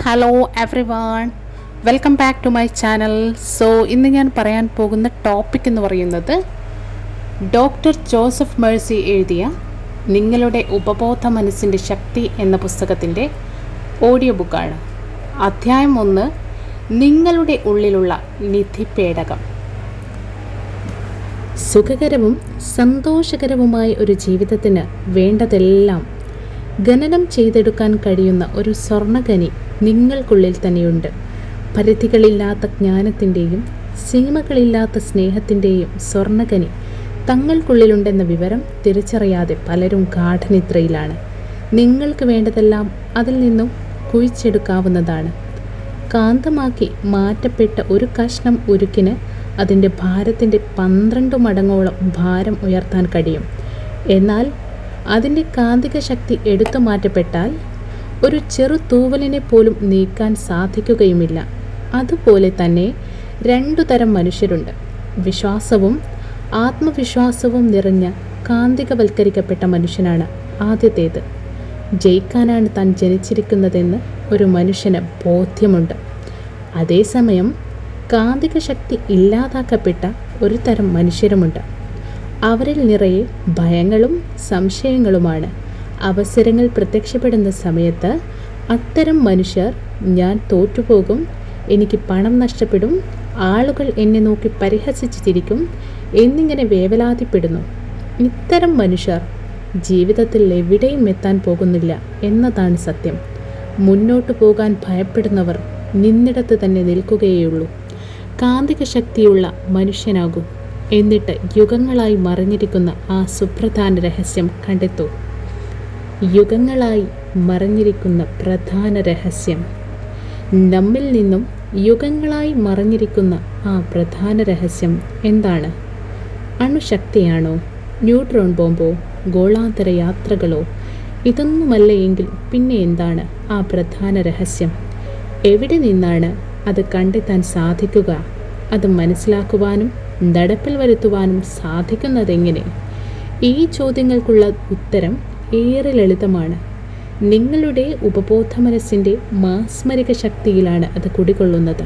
Hello everyone welcome back to my channel so ഇന്ന് ഞാൻ പറയാൻ പോകുന്ന ടോപ്പിക് എന്ന് പറയുന്നത് ഡോക്ടർ ജോസഫ് മേഴ്സി എഴുതിയ നിങ്ങളുടെ ഉപബോധ മനസ്സിന്റെ ശക്തി എന്ന പുസ്തകത്തിന്റെ ഓഡിയോ ബുക്കാണ് അധ്യായം ഒന്ന് നിങ്ങളുടെ ഉള്ളിലുള്ള നിധിപേടകം സുഖകരവും സന്തോഷകരവുമായ ഒരു ജീവിതത്തിന് വേണ്ടതെല്ലാം ഖനനം ചെയ്തെടുക്കാൻ കഴിയുന്ന ഒരു സ്വർണഖനി നിങ്ങൾക്കുള്ളിൽ തന്നെയുണ്ട്. പരിധികളില്ലാത്ത ജ്ഞാനത്തിന്റെയും സീമകളില്ലാത്ത സ്നേഹത്തിന്റെയും സ്വർണകനി തങ്ങൾക്കുള്ളിലുണ്ടെന്ന വിവരം തിരിച്ചറിയാതെ പലരും ഗാഠനിദ്രയിലാണ്. നിങ്ങൾക്ക് വേണ്ടതെല്ലാം അതിൽ നിന്നും കുഴിച്ചെടുക്കാവുന്നതാണ്. കാന്തമാക്കി മാറ്റപ്പെട്ട ഒരു കഷ്ണം ഉരുക്കിന് അതിന്റെ ഭാരത്തിന്റെ പന്ത്രണ്ട് മടങ്ങോളം ഭാരം ഉയർത്താൻ കഴിയും. എന്നാൽ അതിന്റെ കാന്തിക ശക്തി എടുത്തു മാറ്റപ്പെട്ടാൽ ഒരു ചെറു തൂവലിനെ പോലും നീക്കാൻ സാധിക്കുകയുമില്ല. അതുപോലെ തന്നെ രണ്ടു തരം മനുഷ്യരുണ്ട്. വിശ്വാസവും ആത്മവിശ്വാസവും നിറഞ്ഞ കാന്തികവൽക്കരിക്കപ്പെട്ട മനുഷ്യനാണ് ആദ്യത്തേത്. ജയിക്കാനാണ് താൻ ജനിച്ചിരിക്കുന്നതെന്ന് ഒരു മനുഷ്യന് ബോധ്യമുണ്ട്. അതേസമയം കാന്തിക ശക്തി ഇല്ലാതാക്കപ്പെട്ട ഒരു തരം മനുഷ്യരുമുണ്ട്. അവരിൽ നിറയെ ഭയങ്ങളും സംശയങ്ങളുമാണ്. അവസരങ്ങൾ പ്രത്യക്ഷപ്പെടുന്ന സമയത്ത് അത്തരം മനുഷ്യർ ഞാൻ തോറ്റുപോകും എനിക്ക് പണം നഷ്ടപ്പെടും ആളുകൾ എന്നെ നോക്കി പരിഹസിച്ചിരിക്കും എന്നിങ്ങനെ വേവലാതിപ്പെടുന്നു. ഇത്തരം മനുഷ്യർ ജീവിതത്തിൽ എവിടെയും എത്താൻ പോകുന്നില്ല എന്നതാണ് സത്യം. മുന്നോട്ടു പോകാൻ ഭയപ്പെടുന്നവർ നിന്നിടത്ത് തന്നെ നിൽക്കുകയുള്ളൂ കാന്തിക ശക്തിയുള്ള മനുഷ്യനാകും. എന്നിട്ട് യുഗങ്ങളായി മറിഞ്ഞിരിക്കുന്ന ആ സുപ്രധാന രഹസ്യം കണ്ടെത്തൂ. യുഗങ്ങളായി മറഞ്ഞിരിക്കുന്ന പ്രധാന രഹസ്യം. നമ്മിൽ നിന്നും യുഗങ്ങളായി മറഞ്ഞിരിക്കുന്ന ആ പ്രധാന രഹസ്യം എന്താണ്? അണുശക്തിയാണോ? ന്യൂട്രോൺ ബോംബോ? ഗോളാന്തര യാത്രകളോ? ഇതൊന്നുമല്ല എങ്കിൽ പിന്നെ എന്താണ് ആ പ്രധാന രഹസ്യം? എവിടെ നിന്നാണ് അത് കണ്ടെത്താൻ സാധിക്കുക? അത് മനസ്സിലാക്കുവാനും നടപ്പിൽ വരുത്തുവാനും സാധിക്കുന്നതെങ്ങനെ? ഈ ചോദ്യങ്ങൾക്കുള്ള ഉത്തരം ഏറെ ലളിതമാണ്. നിങ്ങളുടെ ഉപബോധ മനസ്സിന്റെ മാസ്മരിക ശക്തിയിലാണ് അത് കുടികൊള്ളുന്നത്.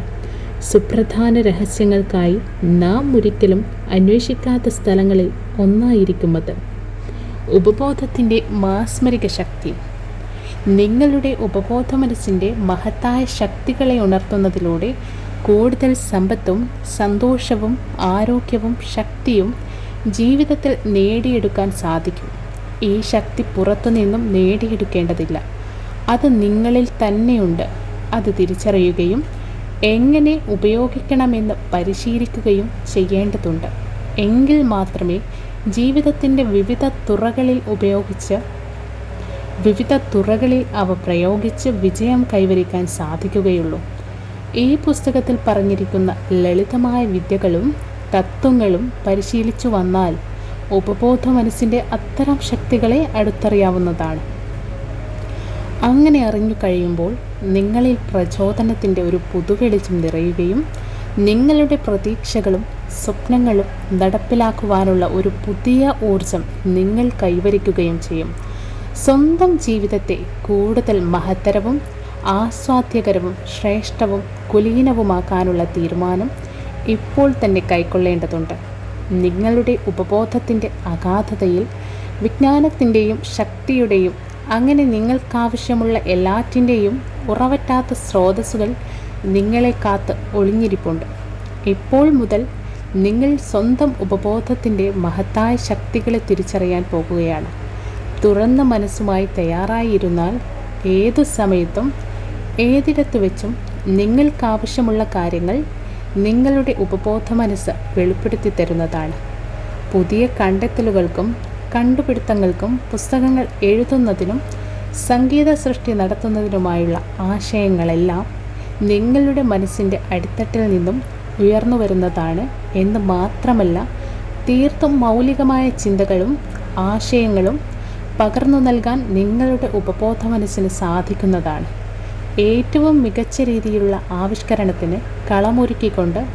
സുപ്രധാന രഹസ്യങ്ങൾക്കായി നാം ഒരിക്കലും അന്വേഷിക്കാത്ത സ്ഥലങ്ങളിൽ ഒന്നായിരിക്കും അത് ഉപബോധത്തിന്റെ മാസ്മരിക ശക്തി. നിങ്ങളുടെ ഉപബോധ മനസ്സിന്റെ മഹത്തായ ശക്തികളെ ഉണർത്തുന്നതിലൂടെ കൂടുതൽ സമ്പത്തും സന്തോഷവും ആരോഗ്യവും ശക്തിയും ജീവിതത്തിൽ നേടിയെടുക്കാൻ സാധിക്കും. ഈ ശക്തി പുറത്തുനിന്നും നേടിയെടുക്കേണ്ടതില്ല. അത് നിങ്ങളിൽ തന്നെയുണ്ട്. അത് തിരിച്ചറിയുകയും എങ്ങനെ ഉപയോഗിക്കണമെന്ന് പരിശീലിക്കുകയും ചെയ്യേണ്ടതുണ്ട്. എങ്കിൽ മാത്രമേ ജീവിതത്തിന്റെ വിവിധ തുറകളിൽ ഉപയോഗിച്ച് വിവിധ തുറകളിൽ അവ പ്രയോഗിച്ച് വിജയം കൈവരിക്കാൻ സാധിക്കുകയുള്ളൂ. ഈ പുസ്തകത്തിൽ പറഞ്ഞിരിക്കുന്ന ലളിതമായ വിദ്യകളും തത്വങ്ങളും പരിശീലിച്ചു വന്നാൽ ഉപബോധ മനസ്സിന്റെ അത്തരം ശക്തികളെ അടുത്തറിയാവുന്നതാണ്. അങ്ങനെ അറിഞ്ഞു കഴിയുമ്പോൾ നിങ്ങളിൽ പ്രചോദനത്തിന്റെ ഒരു പുതുവെളിച്ചം നിറയുകയും നിങ്ങളുടെ പ്രതീക്ഷകളും സ്വപ്നങ്ങളും നടപ്പിലാക്കുവാനുള്ള ഒരു പുതിയ ഊർജം നിങ്ങൾ കൈവരിക്കുകയും ചെയ്യും. സ്വന്തം ജീവിതത്തെ കൂടുതൽ മഹത്തരവും ആസ്വാദ്യകരവും ശ്രേഷ്ഠവും കുലീനവുമാക്കാനുള്ള തീരുമാനം ഇപ്പോൾ തന്നെ കൈക്കൊള്ളേണ്ടതുണ്ട്. നിങ്ങളുടെ ഉപബോധത്തിന്റെ അഗാധതയിൽ വിജ്ഞാനത്തിന്റെയും ശക്തിയുടെയും അങ്ങനെ നിങ്ങൾക്കാവശ്യമുള്ള എല്ലാറ്റിന്റെയും ഉറവറ്റാത്ത സ്രോതസ്സുകൾ നിങ്ങളെ കാത്ത് ഒളിഞ്ഞിരിപ്പുണ്ട്. ഇപ്പോൾ മുതൽ നിങ്ങൾ സ്വന്തം ഉപബോധത്തിന്റെ മഹത്തായ ശക്തികളെ തിരിച്ചറിയാൻ പോകുകയാണ്. തുറന്ന മനസ്സുമായി തയ്യാറായിരുന്നാൽ ഏതു സമയത്തും ഏതിടത്തു വെച്ചും നിങ്ങൾക്കാവശ്യമുള്ള കാര്യങ്ങൾ നിങ്ങളുടെ ഉപബോധ മനസ്സ് വെളിപ്പെടുത്തി തരുന്നതാണ്. പുതിയ കണ്ടെത്തലുകൾക്കും കണ്ടുപിടുത്തങ്ങൾക്കും പുസ്തകങ്ങൾ എഴുതുന്നതിനും സംഗീത സൃഷ്ടി നടത്തുന്നതിനുമായുള്ള ആശയങ്ങളെല്ലാം നിങ്ങളുടെ മനസ്സിന്റെ അടിത്തട്ടിൽ നിന്നും ഉയർന്നു വരുന്നതാണ് എന്ന് മാത്രമല്ല തീർത്തും മൗലികമായ ചിന്തകളും ആശയങ്ങളും പകർന്നു നൽകാൻ നിങ്ങളുടെ ഉപബോധ മനസ്സിന് സാധിക്കുന്നതാണ്. ഏറ്റവും മികച്ച രീതിയിലുള്ള ആവിഷ്കരണത്തിന് കളമൊരുക്കിക്കൊണ്ട്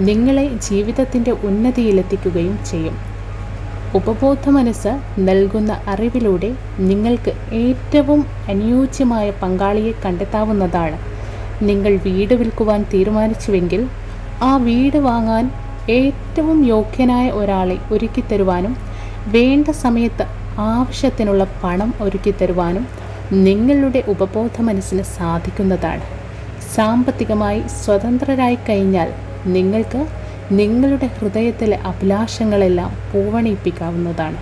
നിങ്ങളെ ജീവിതത്തിന്റെ ഉന്നതിയിലെത്തിക്കുകയും ചെയ്യും. ഉപബോധ മനസ്സ് നൽകുന്ന അറിവിലൂടെ നിങ്ങൾക്ക് ഏറ്റവും അനുയോജ്യമായ പങ്കാളിയെ കണ്ടെത്താവുന്നതാണ്. നിങ്ങൾ വീട് വിൽക്കുവാൻ തീരുമാനിച്ചുവെങ്കിൽ ആ വീട് വാങ്ങാൻ ഏറ്റവും യോഗ്യനായ ഒരാളെ ഒരുക്കിത്തരുവാനും വേണ്ട സമയത്ത് ആവശ്യത്തിനുള്ള പണം ഒരുക്കി തരുവാനും നിങ്ങളുടെ ഉപബോധ മനസ്സിന് സാധിക്കുന്നതാണ്. സാമ്പത്തികമായി സ്വതന്ത്രരായി കഴിഞ്ഞാൽ നിങ്ങൾക്ക് നിങ്ങളുടെ ഹൃദയത്തിലെ അഭിലാഷങ്ങളെല്ലാം പൂവണിയിപ്പിക്കാവുന്നതാണ്.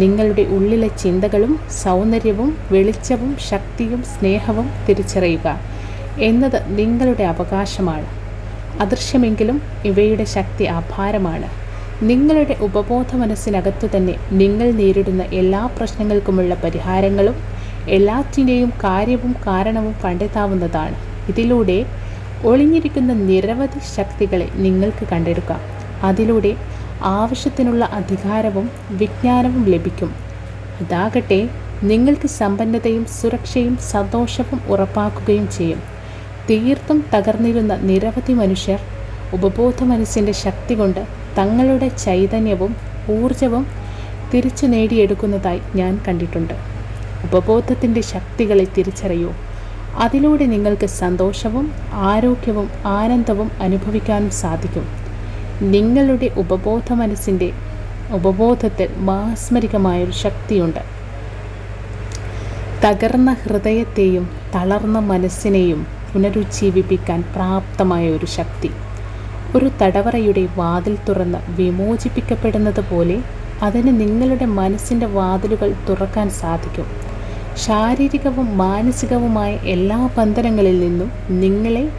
നിങ്ങളുടെ ഉള്ളിലെ ചിന്തകളും സൗന്ദര്യവും വെളിച്ചവും ശക്തിയും സ്നേഹവും തിരിച്ചറിയുക എന്നത് നിങ്ങളുടെ അവകാശമാണ്. അദൃശ്യമെങ്കിലും ഇവയുടെ ശക്തി അപാരമാണ് നിങ്ങളുടെ ഉപബോധ മനസ്സിനകത്തു തന്നെ നിങ്ങൾ നേരിടുന്ന എല്ലാ പ്രശ്നങ്ങൾക്കുമുള്ള പരിഹാരങ്ങളും എല്ലാറ്റിന്റെയും കാര്യവും കാരണവും കണ്ടെത്താവുന്നതാണ്. ഇതിലൂടെ ഒളിഞ്ഞിരിക്കുന്ന നിരവധി ശക്തികളെ നിങ്ങൾക്ക് കണ്ടെടുക്കാം. അതിലൂടെ ആവശ്യത്തിനുള്ള അധികാരവും വിജ്ഞാനവും ലഭിക്കും. അതാകട്ടെ നിങ്ങൾക്ക് സമ്പന്നതയും സുരക്ഷയും സന്തോഷവും ഉറപ്പാക്കുകയും ചെയ്യും. തീർത്തും തകർന്നിരുന്ന നിരവധി മനുഷ്യർ ഉപബോധ മനസ്സിന്റെ ശക്തി കൊണ്ട് തങ്ങളുടെ ചൈതന്യവും ഊർജവും തിരിച്ചു നേടിയെടുക്കുന്നതായി ഞാൻ കണ്ടിട്ടുണ്ട്. ഉപബോധത്തിന്റെ ശക്തികളെ തിരിച്ചറിയൂ. അതിലൂടെ നിങ്ങൾക്ക് സന്തോഷവും ആരോഗ്യവും ആനന്ദവും അനുഭവിക്കാനും സാധിക്കും. നിങ്ങളുടെ ഉപബോധ മനസ്സിന്റെ ഉപബോധത്തിൽ മാസ്മരികമായൊരു ശക്തിയുണ്ട്. തകർന്ന ഹൃദയത്തെയും തളർന്ന മനസ്സിനെയും പുനരുജ്ജീവിപ്പിക്കാൻ പ്രാപ്തമായ ഒരു ശക്തി. ഒരു തടവറയുടെ വാതിൽ തുറന്ന് വിമോചിപ്പിക്കപ്പെടുന്നത് പോലെ അതിന് നിങ്ങളുടെ മനസ്സിന്റെ വാതിലുകൾ തുറക്കാൻ സാധിക്കും. ശാരീരികവും മാനസികവുമായ എല്ലാ ബന്ധനങ്ങളിൽ നിന്നും നിങ്ങളെ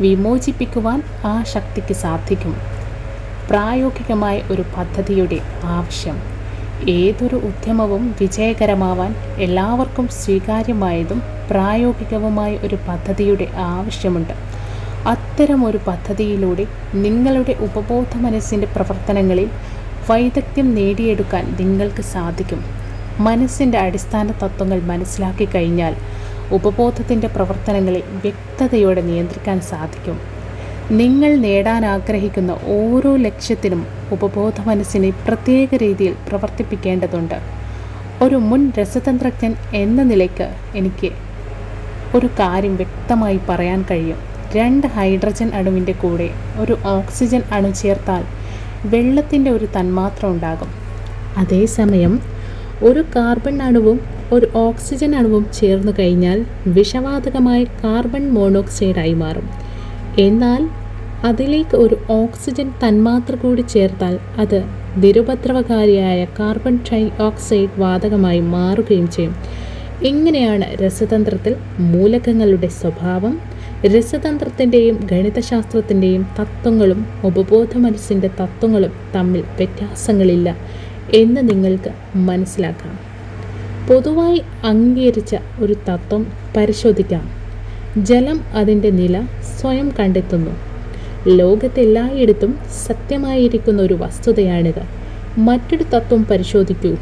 വിമോചിപ്പിക്കുവാൻ ആ ശക്തിക്ക് സാധിക്കും. പ്രായോഗികമായ ഒരു പദ്ധതിയുടെ ആവശ്യം. ഏതൊരു ഉദ്യമവും വിജയകരമാവാൻ എല്ലാവർക്കും സ്വീകാര്യമായതും പ്രായോഗികവുമായ ഒരു പദ്ധതിയുടെ ആവശ്യമുണ്ട്. അത്തരമൊരു പദ്ധതിയിലൂടെ നിങ്ങളുടെ ഉപബോധ മനസ്സിന്റെ പ്രവർത്തനങ്ങളിൽ വൈദഗ്ധ്യം നേടിയെടുക്കാൻ നിങ്ങൾക്ക് സാധിക്കും. മനസ്സിന്റെ അടിസ്ഥാന തത്വങ്ങൾ മനസ്സിലാക്കി കഴിഞ്ഞാൽ ഉപബോധത്തിന്റെ പ്രവർത്തനങ്ങളെ വ്യക്തതയോടെ നിയന്ത്രിക്കാൻ സാധിക്കും. നിങ്ങൾ നേടാൻ ആഗ്രഹിക്കുന്ന ഓരോ ലക്ഷ്യത്തിനും ഉപബോധ മനസ്സിനെ പ്രത്യേക രീതിയിൽ പ്രവർത്തിപ്പിക്കേണ്ടതുണ്ട്. ഒരു മുൻ രസതന്ത്രജ്ഞൻ എന്ന നിലയ്ക്ക് എനിക്ക് ഒരു കാര്യം വ്യക്തമായി പറയാൻ കഴിയും. രണ്ട് ഹൈഡ്രജൻ അണുവിന്റെ കൂടെ ഒരു ഓക്സിജൻ അണു ചേർത്താൽ വെള്ളത്തിന്റെ ഒരു തന്മാത്ര ഉണ്ടാകും. അതേസമയം ഒരു കാർബൺ അണുവും ഒരു ഓക്സിജൻ അണുവും ചേർന്നു കഴിഞ്ഞാൽ വിഷവാതകമായ കാർബൺ മോണോക്സൈഡായി മാറും. എന്നാൽ അതിലേക്ക് ഒരു ഓക്സിജൻ തന്മാത്ര കൂടി ചേർത്താൽ അത് നിരുപദ്രവകാരിയായ കാർബൺ ട്രൈ ഓക്സൈഡ് വാതകമായി മാറുകയും ചെയ്യും. ഇങ്ങനെയാണ് രസതന്ത്രത്തിൽ മൂലകങ്ങളുടെ സ്വഭാവം രസതന്ത്രത്തിന്റെയും ഗണിതശാസ്ത്രത്തിന്റെയും തത്വങ്ങളും ഉപബോധ മനസ്സിന്റെ തത്വങ്ങളും തമ്മിൽ വ്യത്യാസങ്ങളില്ല. എന്ന് നിങ്ങൾക്ക് മനസ്സിലാക്കാം. പൊതുവായി അംഗീകരിച്ച ഒരു തത്വം പരിശോധിക്കാം. ജലം അതിന്റെ നില സ്വയം കണ്ടെത്തുന്നു. ലോകത്തെല്ലായിടത്തും സത്യമായിരിക്കുന്ന ഒരു വസ്തുതയാണിത്. മറ്റൊരു തത്വം പരിശോധിക്കൂ.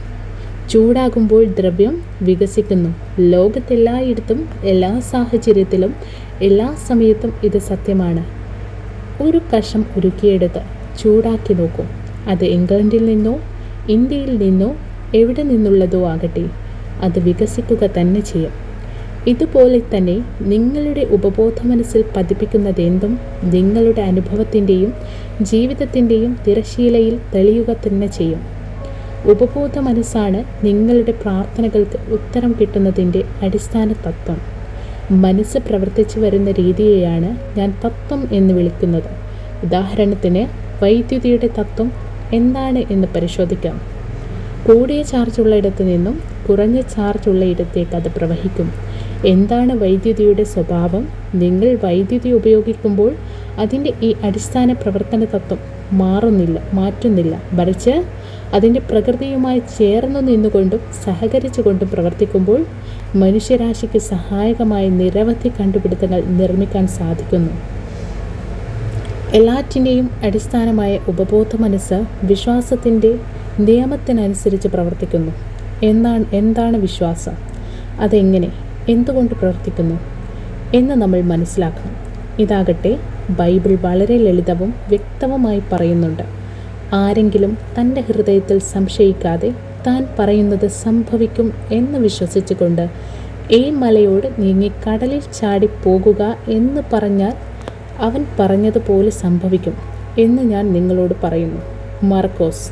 ചൂടാകുമ്പോൾ ദ്രവ്യം വികസിക്കുന്നു. ലോകത്തെല്ലായിടത്തും എല്ലാ സാഹചര്യത്തിലും എല്ലാ സമയത്തും ഇത് സത്യമാണ്. ഒരു കഷം ഉരുക്കിയെടുത്ത് ചൂടാക്കി നോക്കൂ. അത് ഇംഗ്ലണ്ടിൽ നിന്നോ ഇന്ത്യയിൽ നിന്നോ എവിടെ നിന്നുള്ളതോ ആകട്ടെ അത് വികസിക്കുക തന്നെ ചെയ്യും. ഇതുപോലെ തന്നെ നിങ്ങളുടെ ഉപബോധ മനസ്സിൽ പതിപ്പിക്കുന്നതെന്തും നിങ്ങളുടെ അനുഭവത്തിന്റെയും ജീവിതത്തിന്റെയും തിരശീലയിൽ തെളിയുക തന്നെ ചെയ്യും. ഉപബോധ മനസ്സാണ് നിങ്ങളുടെ പ്രാർത്ഥനകൾക്ക് ഉത്തരം കിട്ടുന്നതിന്റെ അടിസ്ഥാന തത്വം. മനസ്സ് പ്രവർത്തിച്ചു വരുന്ന രീതിയെയാണ് ഞാൻ തത്വം എന്ന് വിളിക്കുന്നത്. ഉദാഹരണത്തിന് വൈദ്യുതിയുടെ തത്വം എന്താണ് എന്ന് പരിശോധിക്കാം. കൂടിയ ചാർജുള്ള ഇടത്ത് നിന്നും കുറഞ്ഞ ചാർജുള്ള ഇടത്തേക്ക് അത് പ്രവഹിക്കും. എന്താണ് വൈദ്യുതിയുടെ സ്വഭാവം? നിങ്ങൾ വൈദ്യുതി ഉപയോഗിക്കുമ്പോൾ അതിന്റെ ഈ അടിസ്ഥാന പ്രവർത്തന തത്വം മാറുന്നില്ല മാറ്റുന്നില്ല. മറിച്ച് അതിന്റെ പ്രകൃതിയുമായി ചേർന്നു നിന്നുകൊണ്ടും സഹകരിച്ചുകൊണ്ടും പ്രവർത്തിക്കുമ്പോൾ മനുഷ്യരാശിക്ക് സഹായകമായ നിരവധി കണ്ടുപിടുത്തങ്ങൾ നിർമ്മിക്കാൻ സാധിക്കുന്നു. എല്ലാറ്റിന്റെയും അടിസ്ഥാനമായ ഉപബോധ മനസ്സ് വിശ്വാസത്തിന്റെ നിയമത്തിനനുസരിച്ച് പ്രവർത്തിക്കുന്നു. എന്നാണ് എന്താണ് വിശ്വാസം? അതെങ്ങനെ എന്തുകൊണ്ട് പ്രവർത്തിക്കുന്നു? എന്ന് നമ്മൾ മനസ്സിലാക്കണം. ഇതാകട്ടെ ബൈബിൾ വളരെ ലളിതവും വ്യക്തവുമായി പറയുന്നുണ്ട്. ആരെങ്കിലും തന്റെ ഹൃദയത്തിൽ സംശയിക്കാതെ താൻ പറയുന്നത് സംഭവിക്കും എന്ന് വിശ്വസിച്ചുകൊണ്ട് ഈ മലയോട് നീങ്ങി കടലിൽ ചാടി പോകുക എന്ന് പറഞ്ഞാൽ അവൻ പറഞ്ഞതുപോലെ സംഭവിക്കും എന്ന് ഞാൻ നിങ്ങളോട് പറയുന്നു. മാർക്കോസ്.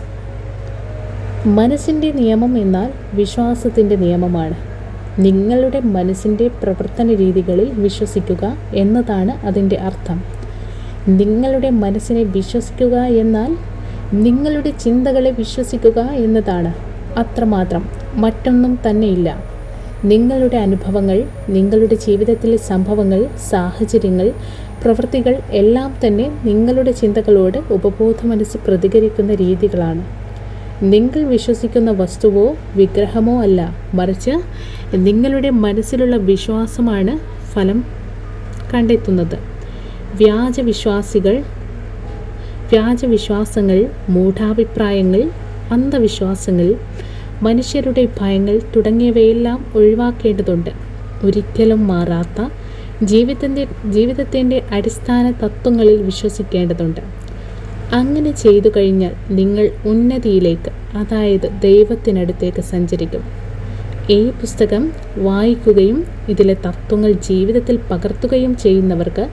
മനസ്സിന്റെ നിയമം എന്നാൽ വിശ്വാസത്തിന്റെ നിയമമാണ്. നിങ്ങളുടെ മനസ്സിന്റെ പ്രവർത്തന രീതികളിൽ വിശ്വസിക്കുക എന്നതാണ് അതിന്റെ അർത്ഥം. നിങ്ങളുടെ മനസ്സിനെ വിശ്വസിക്കുക എന്നാൽ നിങ്ങളുടെ ചിന്തകളെ വിശ്വസിക്കുക എന്നതാണ്. അത്രമാത്രം. മറ്റൊന്നും തന്നെയില്ല. നിങ്ങളുടെ അനുഭവങ്ങൾ നിങ്ങളുടെ ജീവിതത്തിലെ സംഭവങ്ങൾ സാഹചര്യങ്ങൾ പ്രവൃത്തികൾ എല്ലാം തന്നെ നിങ്ങളുടെ ചിന്തകളോട് ഉപബോധ മനസ്സ് പ്രതികരിക്കുന്ന രീതികളാണ്. നിങ്ങൾ വിശ്വസിക്കുന്ന വസ്തുവോ വിഗ്രഹമോ അല്ല. മറിച്ച് നിങ്ങളുടെ മനസ്സിലുള്ള വിശ്വാസമാണ് ഫലം കണ്ടെത്തുന്നത്. വ്യാജ വ്യാജവിശ്വാസികൾ വ്യാജവിശ്വാസങ്ങൾ മൂഢാഭിപ്രായങ്ങൾ അന്ധവിശ്വാസങ്ങൾ മനുഷ്യരുടെ ഭയങ്ങൾ തുടങ്ങിയവയെല്ലാം ഒഴിവാക്കേണ്ടതുണ്ട്. ഒരിക്കലും മാറാത്ത ജീവിതത്തിന്റെ ജീവിതത്തിന്റെ അടിസ്ഥാന തത്വങ്ങളിൽ വിശ്വസിക്കേണ്ടതുണ്ട്. അങ്ങനെ ചെയ്തു കഴിഞ്ഞാൽ നിങ്ങൾ ഉന്നതിയിലേക്ക് അതായത് ദൈവത്തിനടുത്തേക്ക് സഞ്ചരിക്കും. ഈ പുസ്തകം വായിക്കുകയും ഇതിലെ തത്വങ്ങൾ ജീവിതത്തിൽ പകർത്തുകയും ചെയ്യുന്നവർക്ക്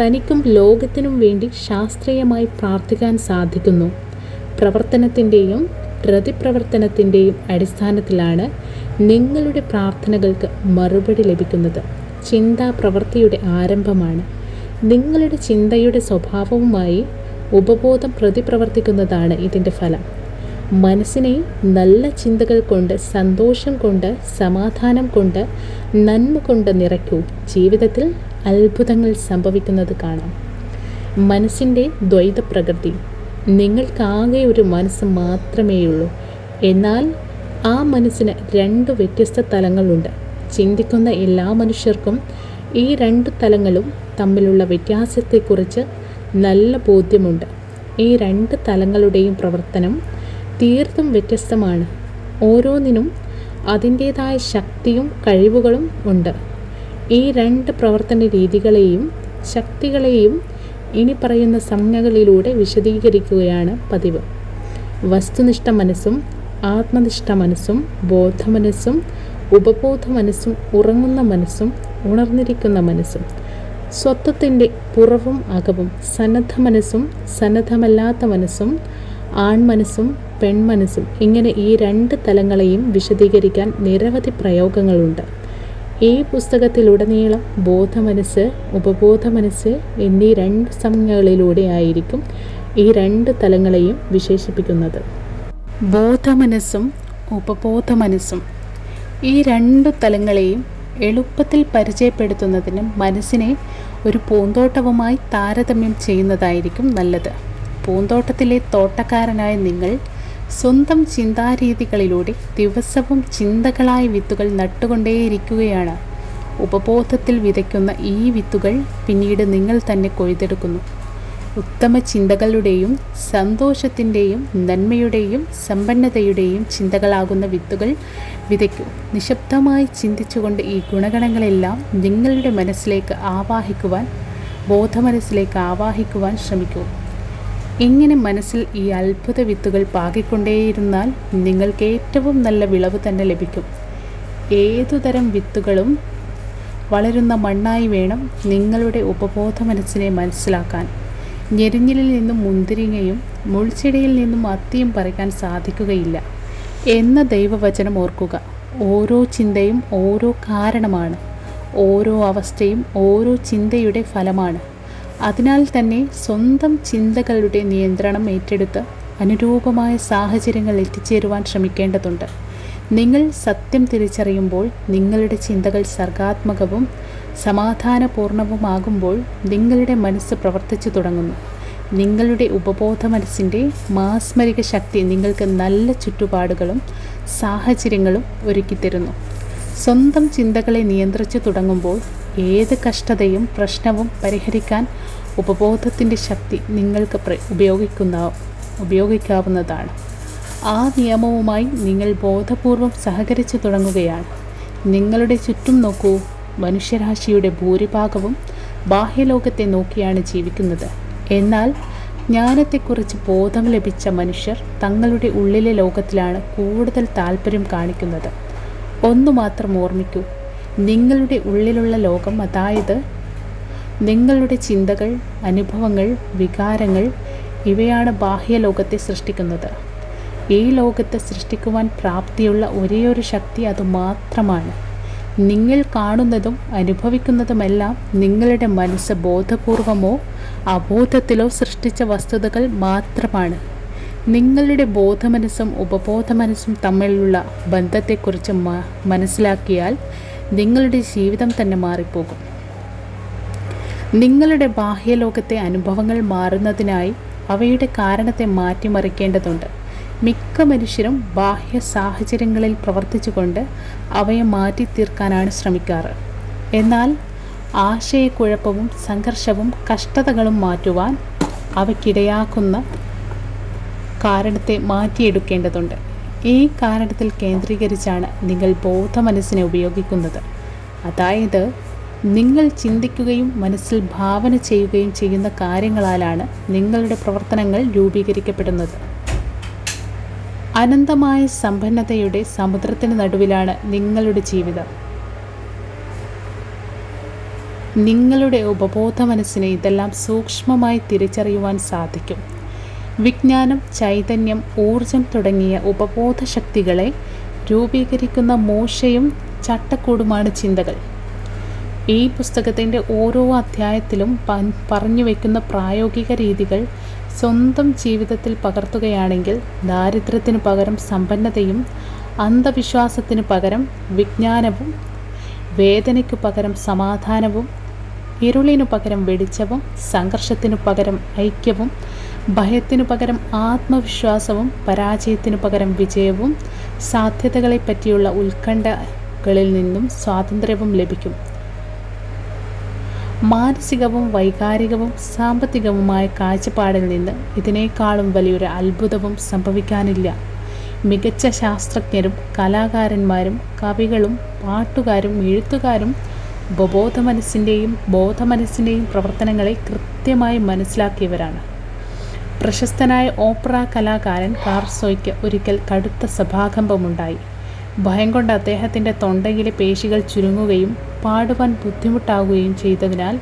തനിക്കും ലോകത്തിനും വേണ്ടി ശാസ്ത്രീയമായി പ്രാർത്ഥിക്കാൻ സാധിക്കുന്നു. പ്രവർത്തനത്തിന്റെയും പ്രതിപ്രവർത്തനത്തിന്റെയും അടിസ്ഥാനത്തിലാണ് നിങ്ങളുടെ പ്രാർത്ഥനകൾക്ക് മറുപടി ലഭിക്കുന്നത്. ചിന്താ പ്രവൃത്തിയുടെ ആരംഭമാണ്. നിങ്ങളുടെ ചിന്തയുടെ സ്വഭാവവുമായി ഉപബോധം പ്രതിപ്രവർത്തിക്കുന്നതാണ് ഇതിന്റെ ഫലം. മനസ്സിനെ നല്ല ചിന്തകൾ കൊണ്ട് സന്തോഷം കൊണ്ട് സമാധാനം കൊണ്ട് നന്മ കൊണ്ട് നിറയ്ക്കൂ. ജീവിതത്തിൽ അത്ഭുതങ്ങൾ സംഭവിക്കുന്നത് കാണാം. മനസ്സിന്റെ ദ്വൈത പ്രകൃതി നിങ്ങൾക്കാകെ ഒരു മനസ്സ് മാത്രമേയുള്ളൂ. എന്നാൽ ആ മനസ്സിന് രണ്ട് വ്യത്യസ്ത തലങ്ങളുണ്ട്. ചിന്തിക്കുന്ന എല്ലാ മനുഷ്യർക്കും ഈ രണ്ട് തലങ്ങളും തമ്മിലുള്ള വ്യത്യാസത്തെക്കുറിച്ച് നല്ല ബോധ്യമുണ്ട്. ഈ രണ്ട് തലങ്ങളുടെയും പ്രവർത്തനം തീർത്തും വ്യത്യസ്തമാണ്. ഓരോന്നിനും അതിന്റേതായ ശക്തിയും കഴിവുകളും ഉണ്ട്. ഈ രണ്ട് പ്രവർത്തന രീതികളെയും ശക്തികളെയും ഇനി പറയുന്ന സംജ്ഞകളിലൂടെ വിശദീകരിക്കുകയാണ് പതിവ്. വസ്തുനിഷ്ഠ മനസ്സും ആത്മനിഷ്ഠ മനസ്സും ബോധമനസ്സും ഉപബോധ മനസ്സും ഉറങ്ങുന്ന മനസ്സും ഉണർന്നിരിക്കുന്ന മനസ്സും സ്വത്വത്തിന്റെ പുറവും അകവും സന്നദ്ധ മനസ്സും സന്നദ്ധമല്ലാത്ത മനസ്സും ആൺമനസ്സും പെൺമനസ്സും ഇങ്ങനെ ഈ രണ്ട് തലങ്ങളെയും വിശദീകരിക്കാൻ നിരവധി പ്രയോഗങ്ങളുണ്ട്. ഈ പുസ്തകത്തിലുടനീളം ബോധമനസ്സ് ഉപബോധമനസ്സ് എന്നീ രണ്ട് സംജ്ഞകളിലൂടെയായിരിക്കും ഈ രണ്ട് തലങ്ങളെയും വിശേഷിപ്പിക്കുന്നത്. ബോധമനസ്സും ഉപബോധമനസ്സും ഈ രണ്ട് തലങ്ങളെയും എളുപ്പത്തിൽ പരിചയപ്പെടുത്തുന്നതിനും മനസ്സിനെ ഒരു പൂന്തോട്ടവുമായി താരതമ്യം ചെയ്യുന്നതായിരിക്കും നല്ലത്. പൂന്തോട്ടത്തിലെ തോട്ടക്കാരനായ നിങ്ങൾ സ്വന്തം ചിന്താരീതികളിലൂടെ ദിവസവും ചിന്തകളായ വിത്തുകൾ നട്ടുകൊണ്ടേയിരിക്കുകയാണ്. ഉപബോധത്തിൽ വിതയ്ക്കുന്ന ഈ വിത്തുകൾ പിന്നീട് നിങ്ങൾ തന്നെ കൊയ്തെടുക്കുന്നു ഉത്തമ ചിന്തകളുടെയും സന്തോഷത്തിന്റെയും നന്മയുടെയും സമ്പന്നതയുടെയും ചിന്തകളാകുന്ന വിത്തുകൾ വിതയ്ക്കൂ. നിശബ്ദമായി ചിന്തിച്ചുകൊണ്ട് ഈ ഗുണഗണങ്ങളെല്ലാം നിങ്ങളുടെ മനസ്സിലേക്ക് ആവാഹിക്കുവാൻ ബോധമനസ്സിലേക്ക് ആവാഹിക്കുവാൻ ശ്രമിക്കൂ. ഇങ്ങനെ മനസ്സിൽ ഈ അത്ഭുത വിത്തുകൾ പാകിക്കൊണ്ടേയിരുന്നാൽ നിങ്ങൾക്ക് ഏറ്റവും നല്ല വിളവ് തന്നെ ലഭിക്കും. ഏതുതരം വിത്തുകളും വളരുന്ന മണ്ണായി വേണം നിങ്ങളുടെ ഉപബോധ മനസ്സിനെ മനസ്സിലാക്കാൻ. ഞെരിഞ്ഞിലിൽ നിന്നും മുന്തിരിങ്ങയും മുൾച്ചെടിയിൽ നിന്നും അത്തിയും പറിക്കാൻ സാധിക്കുകയില്ല. എന്ന ദൈവവചനം ഓർക്കുക. ഓരോ ചിന്തയും ഓരോ കാരണമാണ്. ഓരോ അവസ്ഥയും ഓരോ ചിന്തയുടെ ഫലമാണ്. അതിനാൽ തന്നെ സ്വന്തം ചിന്തകളുടെ നിയന്ത്രണം ഏറ്റെടുത്ത് അനുരൂപമായ സാഹചര്യങ്ങൾ എത്തിച്ചേരുവാൻ ശ്രമിക്കേണ്ടതുണ്ട്. നിങ്ങൾ സത്യം തിരിച്ചറിയുമ്പോൾ നിങ്ങളുടെ ചിന്തകൾ സർഗാത്മകവും സമാധാനപൂർണവുമാകുമ്പോൾ നിങ്ങളുടെ മനസ്സ് പ്രവർത്തിച്ചു തുടങ്ങുന്നു. നിങ്ങളുടെ ഉപബോധ മനസ്സിന്റെ മാസ്മരിക ശക്തി നിങ്ങൾക്ക് നല്ല ചുറ്റുപാടുകളും സാഹചര്യങ്ങളും ഒരുക്കിത്തരുന്നു. സ്വന്തം ചിന്തകളെ നിയന്ത്രിച്ചു തുടങ്ങുമ്പോൾ ഏത് കഷ്ടതയും പ്രശ്നവും പരിഹരിക്കാൻ ഉപബോധത്തിന്റെ ശക്തി നിങ്ങൾക്ക് ഉപയോഗിക്കുന്ന ഉപയോഗിക്കാവുന്നതാണ്. ആ നിയമവുമായി നിങ്ങൾ ബോധപൂർവം സഹകരിച്ചു തുടങ്ങുകയാണ്. നിങ്ങളുടെ ചുറ്റും നോക്കൂ മനുഷ്യരാശിയുടെ ഭൂരിഭാഗവും ബാഹ്യലോകത്തെ നോക്കിയാണ് ജീവിക്കുന്നത്. എന്നാൽ ജ്ഞാനത്തെക്കുറിച്ച് ബോധം ലഭിച്ച മനുഷ്യർ തങ്ങളുടെ ഉള്ളിലെ ലോകത്തിലാണ് കൂടുതൽ താല്പര്യം കാണിക്കുന്നത്. ഒന്നു മാത്രം ഓർമ്മിക്കൂ നിങ്ങളുടെ ഉള്ളിലുള്ള ലോകം അതായത് നിങ്ങളുടെ ചിന്തകൾ അനുഭവങ്ങൾ വികാരങ്ങൾ ഇവയാണ് ബാഹ്യലോകത്തെ സൃഷ്ടിക്കുന്നത്. ഈ ലോകത്തെ സൃഷ്ടിക്കുവാൻ പ്രാപ്തിയുള്ള ഒരേയൊരു ശക്തി അത് മാത്രമാണ്. നിങ്ങൾ കാണുന്നതും അനുഭവിക്കുന്നതുമെല്ലാം നിങ്ങളുടെ മനസ്സ് ബോധപൂർവമോ അബോധത്തിലോ സൃഷ്ടിച്ച വസ്തുതകൾ മാത്രമാണ്. നിങ്ങളുടെ ബോധമനസ്സും ഉപബോധമനസ്സും തമ്മിലുള്ള ബന്ധത്തെക്കുറിച്ച് മനസ്സിലാക്കിയാൽ നിങ്ങളുടെ ജീവിതം തന്നെ മാറിപ്പോകും. നിങ്ങളുടെ ബാഹ്യലോകത്തെ അനുഭവങ്ങൾ മാറുന്നതിനായി അവയുടെ കാരണത്തെ മാറ്റിമറിക്കേണ്ടതുണ്ട്. മിക്ക മനുഷ്യരും ബാഹ്യ സാഹചര്യങ്ങളിൽ പ്രവർത്തിച്ചുകൊണ്ട് അവയെ മാറ്റി തീർക്കാനാണ് ശ്രമിക്കാറ്. എന്നാൽ ആശയക്കുഴപ്പവും സംഘർഷവും കഷ്ടതകളും മാറ്റുവാൻ അവയ്ക്കിടയാക്കുന്ന കാരണത്തെ മാറ്റിയെടുക്കേണ്ടതുണ്ട്. ഈ കാരണത്തിൽ കേന്ദ്രീകരിച്ചാണ് നിങ്ങൾ ബോധ മനസ്സിനെ ഉപയോഗിക്കുന്നത്. അതായത് നിങ്ങൾ ചിന്തിക്കുകയും മനസ്സിൽ ഭാവന ചെയ്യുകയും ചെയ്യുന്ന കാര്യങ്ങളാലാണ് നിങ്ങളുടെ പ്രവർത്തനങ്ങൾ രൂപീകരിക്കപ്പെടുന്നത്. അനന്തമായ സമ്പന്നതയുടെ സമുദ്രത്തിന് നടുവിലാണ് നിങ്ങളുടെ ജീവിതം. നിങ്ങളുടെ ഉപബോധ മനസ്സിനെ ഇതെല്ലാം സൂക്ഷ്മമായി തിരിച്ചറിയുവാൻ സാധിക്കും. വിജ്ഞാനം ചൈതന്യം ഊർജം തുടങ്ങിയ ഉപബോധ ശക്തികളെ രൂപീകരിക്കുന്ന മൂശയും ചട്ടക്കൂടുമാണ് ചിന്തകൾ. ഈ പുസ്തകത്തിന്റെ ഓരോ അധ്യായത്തിലും പറഞ്ഞു വയ്ക്കുന്ന പ്രായോഗിക രീതികൾ സ്വന്തം ജീവിതത്തിൽ പകർത്തുകയാണെങ്കിൽ ദാരിദ്ര്യത്തിന് പകരം സമ്പന്നതയും അന്ധവിശ്വാസത്തിന് പകരം വിജ്ഞാനവും വേദനയ്ക്കു പകരം സമാധാനവും ഇരുളിനു പകരം വെളിച്ചവും സംഘർഷത്തിനു പകരം ഐക്യവും ഭയത്തിനു പകരം ആത്മവിശ്വാസവും പരാജയത്തിനു പകരം വിജയവും സാധ്യതകളെ പറ്റിയുള്ള ഉത്കണ്ഠകളിൽ നിന്നും സ്വാതന്ത്ര്യവും ലഭിക്കും. മാനസികവും വൈകാരികവും സാമ്പത്തികവുമായ കാഴ്ചപ്പാടിൽ നിന്ന് ഇതിനേക്കാളും വലിയൊരു അത്ഭുതവും സംഭവിക്കാനില്ല. മികച്ച ശാസ്ത്രജ്ഞരും കലാകാരന്മാരും കവികളും പാട്ടുകാരും എഴുത്തുകാരും ഉപബോധമനസ്സിന്റെയും ബോധമനസ്സിന്റെയും പ്രവർത്തനങ്ങളെ കൃത്യമായി മനസ്സിലാക്കിയവരാണ്. പ്രശസ്തനായ ഓപ്പറ കലാകാരൻ കാർസോയ്ക്ക് ഒരിക്കൽ കടുത്ത സഭാകമ്പമുണ്ടായി. ഭയം കൊണ്ട് അദ്ദേഹത്തിന്റെ തൊണ്ടയിലെ പേശികൾ ചുരുങ്ങുകയും പാടുവാൻ ബുദ്ധിമുട്ടാവുകയും ചെയ്തതിനാൽ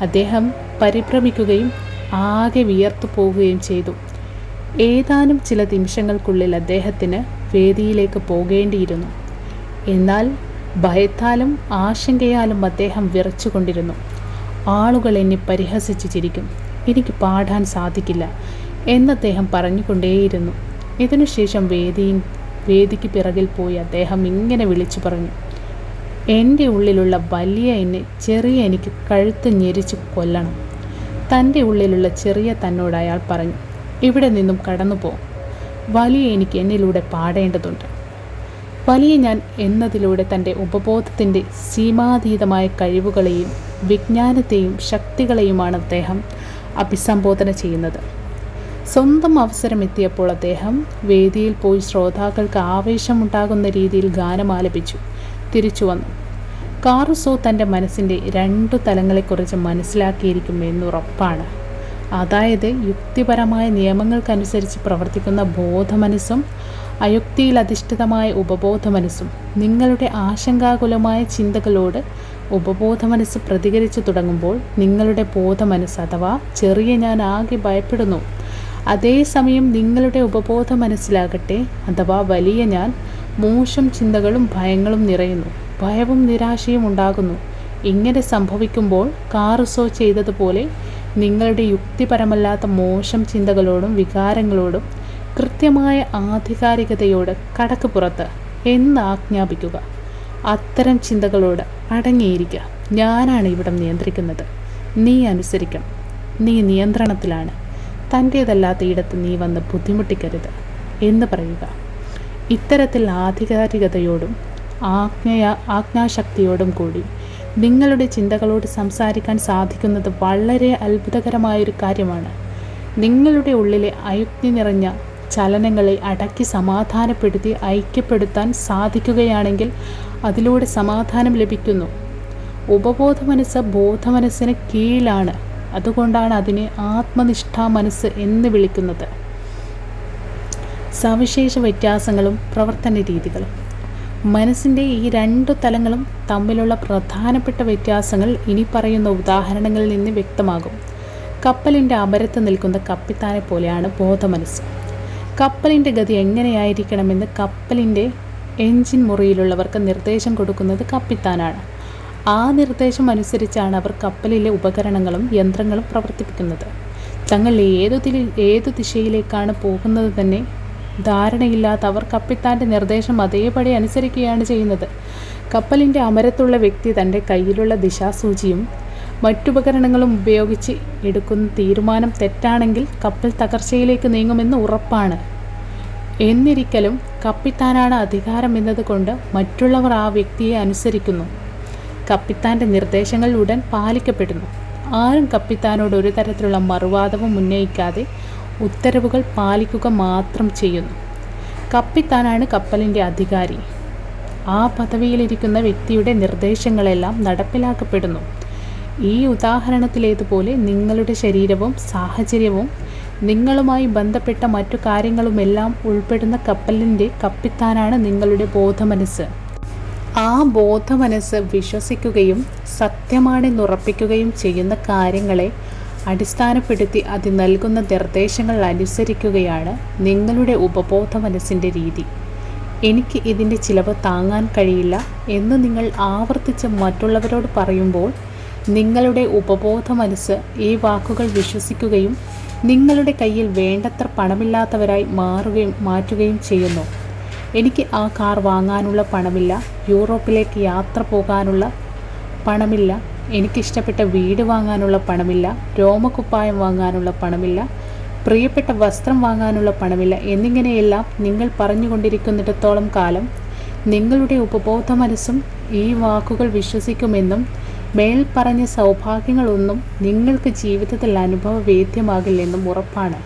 അദ്ദേഹം പരിഭ്രമിക്കുകയും ആകെ വിയർത്തു പോവുകയും ചെയ്തു. ഏതാനും ചില നിമിഷങ്ങൾക്കുള്ളിൽ അദ്ദേഹത്തിന് വേദിയിലേക്ക് പോകേണ്ടിയിരുന്നു. എന്നാൽ ഭയത്താലും ആശങ്കയാലും അദ്ദേഹം വിറച്ചുകൊണ്ടിരുന്നു. ആളുകൾ എന്നെ പരിഹസിച്ചു ചിരിക്കും. എനിക്ക് പാടാൻ സാധിക്കില്ല എന്നദ്ദേഹം പറഞ്ഞുകൊണ്ടേയിരുന്നു. ഇതിനുശേഷം വേദിയും വേദിക്ക് പിറകിൽ പോയി അദ്ദേഹം ഇങ്ങനെ വിളിച്ചു പറഞ്ഞു. എന്റെ ഉള്ളിലുള്ള വലിയ എന്നെ ചെറിയ എനിക്ക് കഴുത്ത് ഞെരിച്ച് കൊല്ലണം തന്റെ ഉള്ളിലുള്ള ചെറിയ തന്നോട് അയാൾ പറഞ്ഞു. ഇവിടെ നിന്നും കടന്നു പോ. വലിയ എനിക്ക് എന്നിലൂടെ പാടേണ്ടതുണ്ട്. വലിയ ഞാൻ എന്നതിലൂടെ തന്റെ ഉപബോധത്തിന്റെ സീമാതീതമായ കഴിവുകളെയും വിജ്ഞാനത്തെയും ശക്തികളെയുമാണ് അദ്ദേഹം അഭിസംബോധന ചെയ്യുന്നത്. സ്വന്തം അവസരം എത്തിയപ്പോൾ അദ്ദേഹം വേദിയിൽ പോയി ശ്രോതാക്കൾക്ക് ആവേശമുണ്ടാകുന്ന രീതിയിൽ ഗാനം ആലപിച്ചു. തിരിച്ചു വന്നു. കാറുസോ തന്റെ മനസ്സിന്റെ രണ്ടു തലങ്ങളെക്കുറിച്ച് മനസ്സിലാക്കിയിരിക്കും എന്നുറപ്പാണ് അതായത് യുക്തിപരമായ നിയമങ്ങൾക്കനുസരിച്ച് പ്രവർത്തിക്കുന്ന ബോധമനസ്സും അയുക്തിയിൽ അധിഷ്ഠിതമായ ഉപബോധ മനസ്സും നിങ്ങളുടെ ആശങ്കാകുലമായ ചിന്തകളോട് ഉപബോധ മനസ്സ് പ്രതികരിച്ചു തുടങ്ങുമ്പോൾ നിങ്ങളുടെ ബോധമനസ്സ് അഥവാ ചെറിയ ഞാൻ ആകെ ഭയപ്പെടുന്നു. അതേസമയം നിങ്ങളുടെ ഉപബോധ മനസ്സിലാകട്ടെ അഥവാ വലിയ ഞാൻ മോശം ചിന്തകളും ഭയങ്ങളും നിറയുന്നു. ഭയവും നിരാശയും ഉണ്ടാകുന്നു. ഇങ്ങനെ സംഭവിക്കുമ്പോൾ കാറുസോ ചെയ്തതുപോലെ നിങ്ങളുടെ യുക്തിപരമല്ലാത്ത മോശം ചിന്തകളോടും വികാരങ്ങളോടും കൃത്യമായ ആധികാരികതയോട് കടക്ക് പുറത്ത് എന്ന് ആജ്ഞാപിക്കുക. അത്തരം ചിന്തകളോട് അടങ്ങിയിരിക്കുക. ഞാനാണ് ഇവിടം നിയന്ത്രിക്കുന്നത്. നീ അനുസരിക്കണം. നീ നിയന്ത്രണത്തിലാണ്. തന്റേതല്ലാത്ത ഇടത്ത് നീ വന്ന് ബുദ്ധിമുട്ടിക്കരുത് എന്ന് പറയുക. ഇത്തരത്തിൽ ആധികാരികതയോടും ആജ്ഞയ ആജ്ഞാശക്തിയോടും കൂടി നിങ്ങളുടെ ചിന്തകളോട് സംസാരിക്കാൻ സാധിക്കുന്നത് വളരെ അത്ഭുതകരമായൊരു കാര്യമാണ്. നിങ്ങളുടെ ഉള്ളിലെ അയുക്തി നിറഞ്ഞ ചലനങ്ങളെ അടക്കി സമാധാനപ്പെടുത്തി ഐക്യപ്പെടുത്താൻ സാധിക്കുകയാണെങ്കിൽ അതിലൂടെ സമാധാനം ലഭിക്കുന്നു. ഉപബോധ മനസ്സ് ബോധമനസ്സിന് കീഴിലാണ്. അതുകൊണ്ടാണ് അതിനെ ആത്മനിഷ്ഠാ മനസ്സ് എന്ന് വിളിക്കുന്നത്. സവിശേഷ വ്യത്യാസങ്ങളും പ്രവർത്തന രീതികളും മനസ്സിന്റെ ഈ രണ്ടു തലങ്ങളും തമ്മിലുള്ള പ്രധാനപ്പെട്ട വ്യത്യാസങ്ങൾ ഇനി പറയുന്ന ഉദാഹരണങ്ങളിൽ നിന്ന് വ്യക്തമാകും. കപ്പലിന്റെ അമരത്ത് നിൽക്കുന്ന കപ്പിത്താനെ പോലെയാണ് ബോധമനസ്സ്. കപ്പലിന്റെ ഗതി എങ്ങനെയായിരിക്കണമെന്ന് കപ്പലിന്റെ എഞ്ചിൻ മുറിയിലുള്ളവർക്ക് നിർദ്ദേശം കൊടുക്കുന്നത് കപ്പിത്താനാണ്. ആ നിർദ്ദേശം അനുസരിച്ചാണ് അവർ കപ്പലിലെ ഉപകരണങ്ങളും യന്ത്രങ്ങളും പ്രവർത്തിപ്പിക്കുന്നത്. തങ്ങൾ ഏതു ഏതു ദിശയിലേക്കാണ് പോകുന്നത് തന്നെ ധാരണയില്ലാത്ത അവർ കപ്പിത്താന്റെ നിർദ്ദേശം അതേപടി അനുസരിക്കുകയാണ് ചെയ്യുന്നത്. കപ്പലിന്റെ അമരത്തുള്ള വ്യക്തി തന്റെ കയ്യിലുള്ള ദിശാസൂചിയും മറ്റുപകരണങ്ങളും ഉപയോഗിച്ച് എടുക്കുന്ന തീരുമാനം തെറ്റാണെങ്കിൽ കപ്പൽ തകർച്ചയിലേക്ക് നീങ്ങുമെന്ന് ഉറപ്പാണ്. എന്നിരിക്കലും കപ്പിത്താനാണ് അധികാരം എന്നതുകൊണ്ട് മറ്റുള്ളവർ ആ വ്യക്തിയെ അനുസരിക്കുന്നു. കപ്പിത്താന്റെ നിർദ്ദേശങ്ങൾ ഉടൻ പാലിക്കപ്പെടുന്നു. ആരും കപ്പിത്താനോട് ഒരു തരത്തിലുള്ള മറുവാദവും ഉന്നയിക്കാതെ ഉത്തരവുകൾ പാലിക്കുക മാത്രം ചെയ്യുന്നു. കപ്പിത്താനാണ് കപ്പലിന്റെ അധികാരി. ആ പദവിയിലിരിക്കുന്ന വ്യക്തിയുടെ നിർദ്ദേശങ്ങളെല്ലാം നടപ്പിലാക്കപ്പെടുന്നു. ഈ ഉദാഹരണത്തിലേതുപോലെ നിങ്ങളുടെ ശരീരവും സാഹചര്യവും നിങ്ങളുമായി ബന്ധപ്പെട്ട മറ്റു കാര്യങ്ങളുമെല്ലാം ഉൾപ്പെടുന്ന കപ്പലിന്റെ കപ്പിത്താനാണ് നിങ്ങളുടെ ബോധമനസ്സ്. ആ ബോധമനസ്സ് വിശ്വസിക്കുകയും സത്യമാണെന്നുറപ്പിക്കുകയും ചെയ്യുന്ന കാര്യങ്ങളെ അടിസ്ഥാനപ്പെടുത്തി അത് നൽകുന്ന നിർദ്ദേശങ്ങൾ അനുസരിക്കുകയാണ് നിങ്ങളുടെ ഉപബോധ മനസ്സിന്റെ രീതി. എനിക്ക് ഇതിന്റെ ചിലവ് താങ്ങാൻ കഴിയില്ല എന്ന് നിങ്ങൾ ആവർത്തിച്ച് മറ്റുള്ളവരോട് പറയുമ്പോൾ നിങ്ങളുടെ ഉപബോധ മനസ്സ് ഈ വാക്കുകൾ വിശ്വസിക്കുകയും നിങ്ങളുടെ കയ്യിൽ വേണ്ടത്ര പണമില്ലാത്തവരായി മാറുകയും മാറ്റുകയും ചെയ്യുന്നു. എനിക്ക് ആ കാർ വാങ്ങാനുള്ള പണമില്ല യൂറോപ്പിലേക്ക് യാത്ര പോകാനുള്ള പണമില്ല എനിക്കിഷ്ടപ്പെട്ട വീട് വാങ്ങാനുള്ള പണമില്ല രോമകുപ്പായം വാങ്ങാനുള്ള പണമില്ല പ്രിയപ്പെട്ട വസ്ത്രം വാങ്ങാനുള്ള പണമില്ല എന്നിങ്ങനെയെല്ലാം നിങ്ങൾ പറഞ്ഞുകൊണ്ടിരിക്കുന്നിടത്തോളം കാലം നിങ്ങളുടെ ഉപബോധ മനസ്സും ഈ വാക്കുകൾ വിശ്വസിക്കുമെന്നും മേൽ പറഞ്ഞ സൗഭാഗ്യങ്ങളൊന്നും നിങ്ങൾക്ക് ജീവിതത്തിൽ അനുഭവവേദ്യമാകില്ലെന്നും ഉറപ്പാണ്.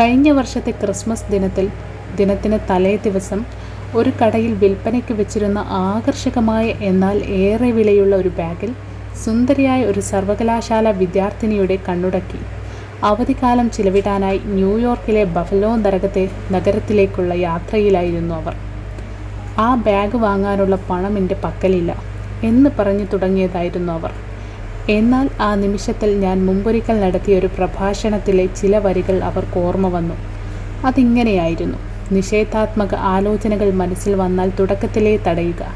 കഴിഞ്ഞ വർഷത്തെ ക്രിസ്മസ് ദിനത്തിൽ ദിനത്തിന് തലേ ദിവസം ഒരു കടയിൽ വിൽപ്പനയ്ക്ക് വെച്ചിരുന്ന ആകർഷകമായ എന്നാൽ ഏറെ വിലയുള്ള ഒരു ബാഗിൽ സുന്ദരിയായ ഒരു സർവകലാശാല വിദ്യാർത്ഥിനിയുടെ കണ്ണുടക്കി. അവധിക്കാലം ചിലവിടാനായി ന്യൂയോർക്കിലെ ബഫലോ നരകത്തെ നഗരത്തിലേക്കുള്ള യാത്രയിലായിരുന്നു അവർ. ആ ബാഗ് വാങ്ങാനുള്ള പണം എന്റെ പക്കലില്ല എന്ന് പറഞ്ഞു തുടങ്ങിയതായിരുന്നു അവർ. എന്നാൽ ആ നിമിഷത്തിൽ ഞാൻ മുമ്പൊരിക്കൽ നടത്തിയ ഒരു പ്രഭാഷണത്തിലെ ചില വരികൾ അവർക്ക് ഓർമ്മ വന്നു. അതിങ്ങനെയായിരുന്നു. നിഷേധാത്മക ആലോചനകൾ മനസ്സിൽ വന്നാൽ തുടക്കത്തിലേ തടയുക.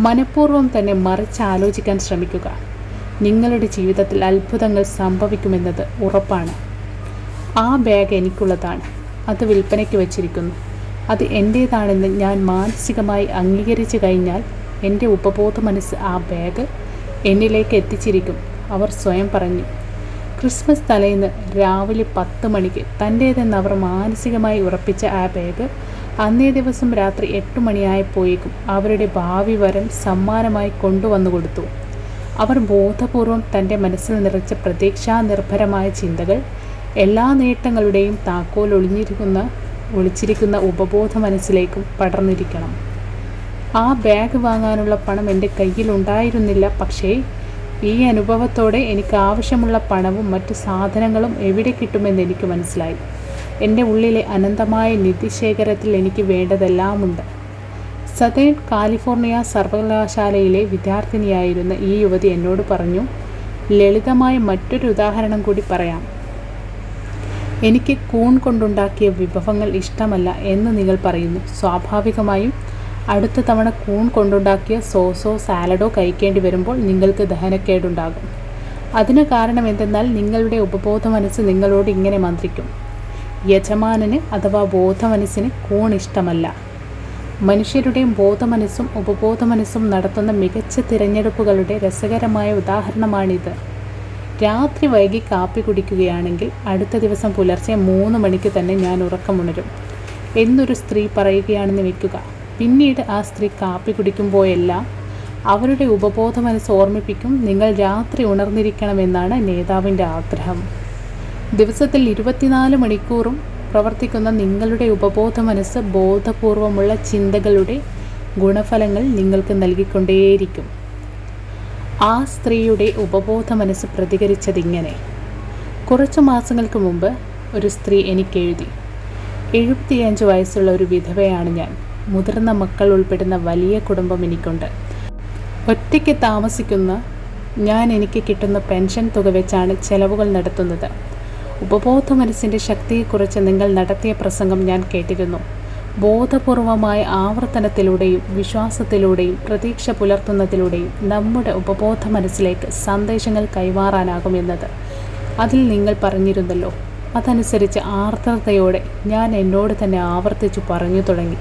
മനഃപൂർവം തന്നെ മറിച്ച് ആലോചിക്കാൻ ശ്രമിക്കുക. നിങ്ങളുടെ ജീവിതത്തിൽ അത്ഭുതങ്ങൾ സംഭവിക്കുമെന്നത് ഉറപ്പാണ്. ആ ബാഗ് എനിക്കുള്ളതാണ്. അത് വിൽപ്പനയ്ക്ക് വച്ചിരിക്കുന്നു. അത് എന്റേതാണെന്ന് ഞാൻ മാനസികമായി അംഗീകരിച്ചു കഴിഞ്ഞാൽ എന്റെ ഉപബോധ മനസ്സ് ആ ബാഗ് എന്നിലേക്ക് എത്തിച്ചിരിക്കും. അവർ സ്വയം പറഞ്ഞു ക്രിസ്മസ് തലേന്ന് രാവിലെ പത്ത് മണിക്ക് തന്റേതെന്ന് അവർ മാനസികമായി ഉറപ്പിച്ച ആ ബാഗ് അന്നേ ദിവസം രാത്രി എട്ട് മണിയായപ്പോയേക്കും അവരുടെ ഭാവി വരം സമ്മാനമായി കൊണ്ടുവന്നു കൊടുത്തു. അവർ ബോധപൂർവം തന്റെ മനസ്സിൽ നിറച്ച പ്രതീക്ഷാനിർഭരമായ ചിന്തകൾ എല്ലാ നേട്ടങ്ങളുടെയും താക്കോൽ ഒളിഞ്ഞിരിക്കുന്ന ഒളിച്ചിരിക്കുന്ന ഉപബോധ മനസ്സിലേക്കും പടർന്നിരിക്കണം. ആ ബാഗ് വാങ്ങാനുള്ള പണം എന്റെ കയ്യിലുണ്ടായിരുന്നില്ല പക്ഷേ ഈ അനുഭവത്തോടെ എനിക്ക് ആവശ്യമുള്ള പണവും മറ്റു സാധനങ്ങളും എവിടെ കിട്ടുമെന്ന് എനിക്ക് മനസ്സിലായി. എന്റെ ഉള്ളിലെ അനന്തമായ നിധിശേഖരത്തിൽ എനിക്ക് വേണ്ടതെല്ലാമുണ്ട്. സതേൺ കാലിഫോർണിയ സർവകലാശാലയിലെ വിദ്യാർത്ഥിനിയായിരുന്ന ഈ യുവതി എന്നോട് പറഞ്ഞു ലളിതമായ മറ്റൊരു ഉദാഹരണം കൂടി പറയാം. എനിക്ക് കൂൺ കൊണ്ടുണ്ടാക്കിയ വിഭവങ്ങൾ ഇഷ്ടമല്ല എന്ന് നിങ്ങൾ പറയുന്നു. സ്വാഭാവികമായും അടുത്ത തവണ കൂൺ കൊണ്ടുണ്ടാക്കിയ സോസോ സാലഡോ കഴിക്കേണ്ടി വരുമ്പോൾ നിങ്ങൾക്ക് ദഹനക്കേടുണ്ടാകും. അതിന് കാരണം എന്തെന്നാൽ നിങ്ങളുടെ ഉപബോധ മനസ്സ് നിങ്ങളോട് ഇങ്ങനെ മന്ത്രിക്കും. യജമാനന് അഥവാ ബോധമനസ്സിന് കൂൺ ഇഷ്ടമല്ല. മനുഷ്യരുടെയും ബോധമനസ്സും ഉപബോധ മനസ്സും നടത്തുന്ന മികച്ച തിരഞ്ഞെടുപ്പുകളുടെ രസകരമായ ഉദാഹരണമാണിത്. രാത്രി വൈകി കാപ്പി കുടിക്കുകയാണെങ്കിൽ അടുത്ത ദിവസം പുലർച്ചെ മൂന്ന് മണിക്ക് തന്നെ ഞാൻ ഉറക്കമുണരും. എന്നൊരു സ്ത്രീ പറയുകയാണെന്ന് വെക്കുക. പിന്നീട് ആ സ്ത്രീ കാപ്പി കുടിക്കുമ്പോഴെല്ലാം അവരുടെ ഉപബോധ മനസ്സ് ഓർമ്മിപ്പിക്കും. നിങ്ങൾ രാത്രി ഉണർന്നിരിക്കണമെന്നാണ് നേതാവിന്റെ ആഗ്രഹം. ദിവസത്തിൽ ഇരുപത്തിനാല് മണിക്കൂറും പ്രവർത്തിക്കുന്ന നിങ്ങളുടെ ഉപബോധ മനസ്സ് ബോധപൂർവമുള്ള ചിന്തകളുടെ ഗുണഫലങ്ങൾ നിങ്ങൾക്ക് നൽകിക്കൊണ്ടേയിരിക്കും. ആ സ്ത്രീയുടെ ഉപബോധ മനസ്സ് പ്രതികരിച്ചതിങ്ങനെ. കുറച്ച് മാസങ്ങൾക്ക് മുമ്പ് ഒരു സ്ത്രീ എനിക്കെഴുതി. എഴുപത്തിയഞ്ച് വയസ്സുള്ള ഒരു വിധവയാണ് ഞാൻ. മുതിർന്ന മക്കൾ ഉൾപ്പെടുന്ന വലിയ കുടുംബം എനിക്കുണ്ട്. ഒറ്റയ്ക്ക് താമസിക്കുന്ന ഞാൻ എനിക്ക് കിട്ടുന്ന പെൻഷൻ തുക വെച്ചാണ് ചെലവുകൾ നടത്തുന്നത്. ഉപബോധ മനസ്സിന്റെ ശക്തിയെക്കുറിച്ച് നിങ്ങൾ നടത്തിയ പ്രസംഗം ഞാൻ കേട്ടിരുന്നു. ബോധപൂർവമായ ആവർത്തനത്തിലൂടെയും വിശ്വാസത്തിലൂടെയും പ്രതീക്ഷ പുലർത്തുന്നതിലൂടെയും നമ്മുടെ ഉപബോധ മനസ്സിലേക്ക് സന്ദേശങ്ങൾ കൈമാറാനാകുമെന്നത് അതിൽ നിങ്ങൾ പറഞ്ഞിരുന്നല്ലോ. അതനുസരിച്ച് ആർദ്രതയോടെ ഞാൻ എന്നോട് തന്നെ ആവർത്തിച്ചു പറഞ്ഞു തുടങ്ങി.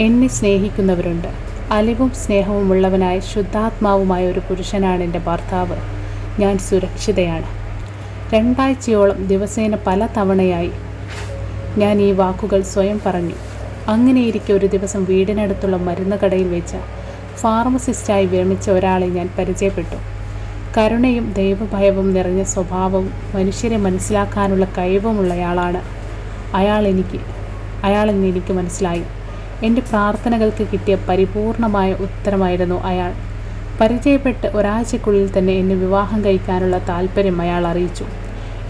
എന്നെ സ്നേഹിക്കുന്നവരുണ്ട്. അലിവും സ്നേഹവുമുള്ളവനായ ശുദ്ധാത്മാവുമായ ഒരു പുരുഷനാണ് എന്റെ ഭർത്താവ്. ഞാൻ സുരക്ഷിതയാണ്. രണ്ടാഴ്ചയോളം ദിവസേന പല തവണയായി ഞാൻ ഈ വാക്കുകൾ സ്വയം പറഞ്ഞു. അങ്ങനെയിരിക്കെ ഒരു ദിവസം വീടിനടുത്തുള്ള മരുന്ന് കടയിൽ വെച്ച ഫാർമസിസ്റ്റായി വിരമിച്ച ഒരാളെ ഞാൻ പരിചയപ്പെട്ടു. കരുണയും ദൈവഭയവും നിറഞ്ഞ സ്വഭാവവും മനുഷ്യരെ മനസ്സിലാക്കാനുള്ള കഴിവുമുള്ളയാളാണ് അയാൾ എനിക്ക് അയാളെന്ന് എനിക്ക് മനസ്സിലായി. എന്റെ പ്രാർത്ഥനകൾക്ക് കിട്ടിയ പരിപൂർണമായ ഉത്തരമായിരുന്നു അയാൾ. പരിചയപ്പെട്ട് ഒരാഴ്ചക്കുള്ളിൽ തന്നെ എന്നെ വിവാഹം കഴിക്കാനുള്ള താല്പര്യം അയാൾ അറിയിച്ചു.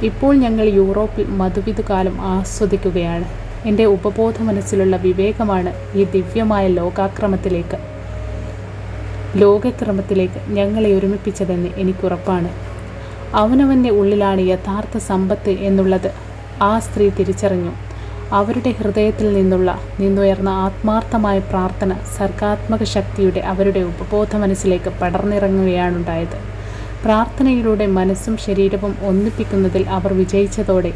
ഇപ്പോൾ ഞങ്ങൾ യൂറോപ്പിൽ മധുവിധുകാലം ആസ്വദിക്കുകയാണ്. എന്റെ ഉപബോധ മനസ്സിലുള്ള വിവേകമാണ് ഈ ദിവ്യമായ ലോകാക്രമത്തിലേക്ക് ലോകക്രമത്തിലേക്ക് ഞങ്ങളെ ഒരുമിപ്പിച്ചതെന്ന് എനിക്കുറപ്പാണ്. അവനവന്റെ ഉള്ളിലാണ് യഥാർത്ഥ സമ്പത്ത് എന്നുള്ളത് ആ സ്ത്രീ തിരിച്ചറിഞ്ഞു. അവരുടെ ഹൃദയത്തിൽ നിന്നുള്ള നിന്നുയർന്ന ആത്മാർത്ഥമായ പ്രാർത്ഥന സർഗാത്മക ശക്തിയുടെ അവരുടെ ഉപബോധ മനസ്സിലേക്ക് പടർന്നിറങ്ങുകയാണുണ്ടായത്. പ്രാർത്ഥനയിലൂടെ മനസ്സും ശരീരവും ഒന്നിപ്പിക്കുന്നതിൽ അവർ വിജയിച്ചതോടെ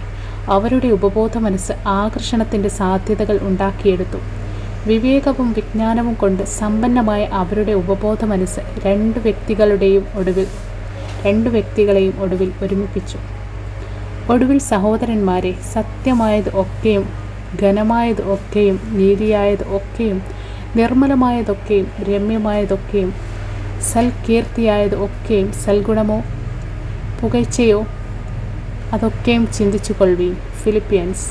അവരുടെ ഉപബോധ മനസ്സ് ആകർഷണത്തിന്റെ സാധ്യതകൾ ഉണ്ടാക്കിയെടുത്തു. വിവേകവും വിജ്ഞാനവും കൊണ്ട് സമ്പന്നമായ അവരുടെ ഉപബോധ മനസ്സ് രണ്ട് വ്യക്തികളുടെയും ഒടുവിൽ രണ്ട് വ്യക്തികളെയും ഒടുവിൽ ഒരുമിപ്പിച്ചു. ഒടുവിൽ സഹോദരന്മാരെ സത്യമായത് ഒക്കെയും ഘനമായത് ഒക്കെയും നീതിയായത് ഒക്കെയും നിർമ്മലമായതൊക്കെയും രമ്യമായതൊക്കെയും സൽകീർത്തിയായത് ഒക്കെയും സൽഗുണമോ? പുകഴ്ചയോ? അതൊക്കെയും ചിന്തിച്ചു കൊള്ളുകയും ഫിലിപ്പിയൻസ്.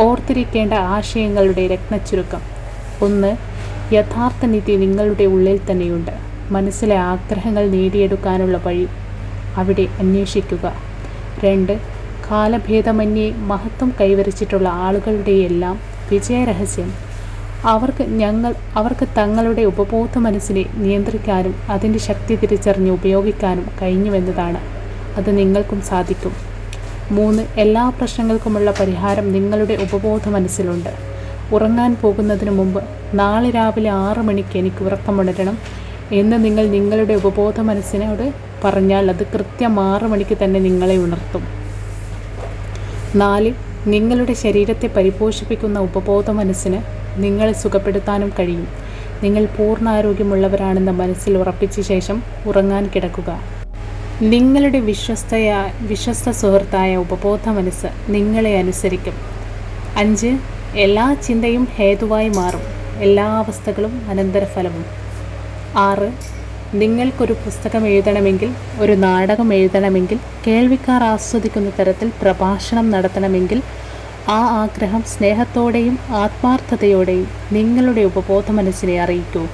ഓർത്തിരിക്കേണ്ട ആശയങ്ങളുടെ രത്നച്ചുരുക്കം. ഒന്ന് യഥാർത്ഥ നിധി നിങ്ങളുടെ ഉള്ളിൽ തന്നെയുണ്ട്. മനസ്സിലെ ആഗ്രഹങ്ങൾ നേടിയെടുക്കാനുള്ള വഴി അവിടെ അന്വേഷിക്കുക. രണ്ട് കാലഭേദമന്യേ മഹത്വം കൈവരിച്ചിട്ടുള്ള ആളുകളുടെയെല്ലാം വിജയരഹസ്യം. അവർക്ക് ഞങ്ങൾ അവർക്ക് തങ്ങളുടെ ഉപബോധ മനസ്സിനെ നിയന്ത്രിക്കാനും അതിന്റെ ശക്തി തിരിച്ചറിഞ്ഞ് ഉപയോഗിക്കാനും കഴിഞ്ഞുവെന്നതാണ്. അത് നിങ്ങൾക്കും സാധിക്കും. മൂന്ന് എല്ലാ പ്രശ്നങ്ങൾക്കുമുള്ള പരിഹാരം നിങ്ങളുടെ ഉപബോധ മനസ്സിലുണ്ട് ഉറങ്ങാൻ പോകുന്നതിന് മുമ്പ് നാളെ രാവിലെ ആറ് മണിക്ക് എനിക്ക് ഉറക്കമുണരണം എന്ന് നിങ്ങൾ നിങ്ങളുടെ ഉപബോധ മനസ്സിനോട് പറഞ്ഞാൽ അത് കൃത്യം ആറ് മണിക്ക് തന്നെ നിങ്ങളെ ഉണർത്തും. നാല് നിങ്ങളുടെ ശരീരത്തെ പരിപോഷിപ്പിക്കുന്ന ഉപബോധ മനസ്സിന് നിങ്ങളെ സുഖപ്പെടുത്താനും കഴിയും. നിങ്ങൾ പൂർണ ആരോഗ്യമുള്ളവരാണെന്ന മനസ്സിൽ ഉറപ്പിച്ച ശേഷം ഉറങ്ങാൻ കിടക്കുക. നിങ്ങളുടെ വിശ്വസ്തയ വിശ്വസ്ത സുഹൃത്തായ ഉപബോധ മനസ്സ് നിങ്ങളെ അനുസരിക്കും. അഞ്ച് എല്ലാ ചിന്തയും ഹേതുവായി മാറും. എല്ലാ അവസ്ഥകളും അനന്തരഫലവും. ആറ് നിങ്ങൾക്കൊരു പുസ്തകം എഴുതണമെങ്കിൽ ഒരു നാടകം എഴുതണമെങ്കിൽ കേൾവിക്കാർ ആസ്വദിക്കുന്ന തരത്തിൽ പ്രഭാഷണം നടത്തണമെങ്കിൽ ആ ആഗ്രഹം സ്നേഹത്തോടെയും ആത്മാർത്ഥതയോടെയും നിങ്ങളുടെ ഉപബോധ മനസ്സിനെ അറിയിക്കൂ.